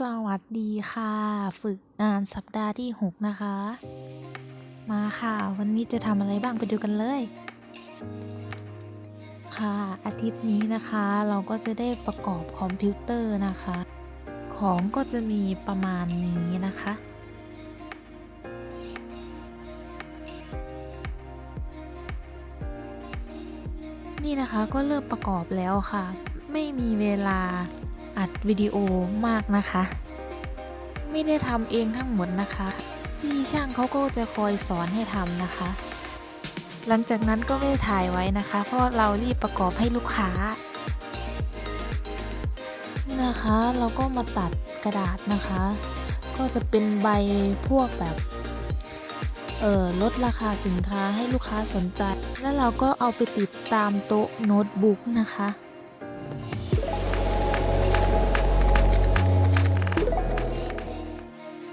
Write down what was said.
สวัสดีค่ะ ฝึกงานสัปดาห์ที่ 6 นะคะ มาค่ะ วันนี้จะทำอะไรบ้างไปดูกันเลย ค่ะ อาทิตย์นี้นะคะ เราก็จะได้ประกอบคอมพิวเตอร์นะคะ ของก็จะมีประมาณนี้นะคะนี่นะคะก็เริ่มประกอบแล้วค่ะ ไม่มีเวลา อัดวิดีโอมากนะคะ ไม่ได้ทำเองทั้งหมดนะคะ พี่ช่างเขาก็จะคอยสอนให้ทำนะคะ หลังจากนั้นก็ไม่ได้ถ่ายไว้นะคะ เพราะเรารีบประกอบให้ลูกค้านี่นะคะเราก็มาตัดกระดาษนะคะ ก็จะเป็นใบพวกแบบเออลดราคาสินค้าให้ลูกค้าสนใจ แล้วเราก็เอาไปติดตามโต๊ะโน้ตบุ๊กนะคะ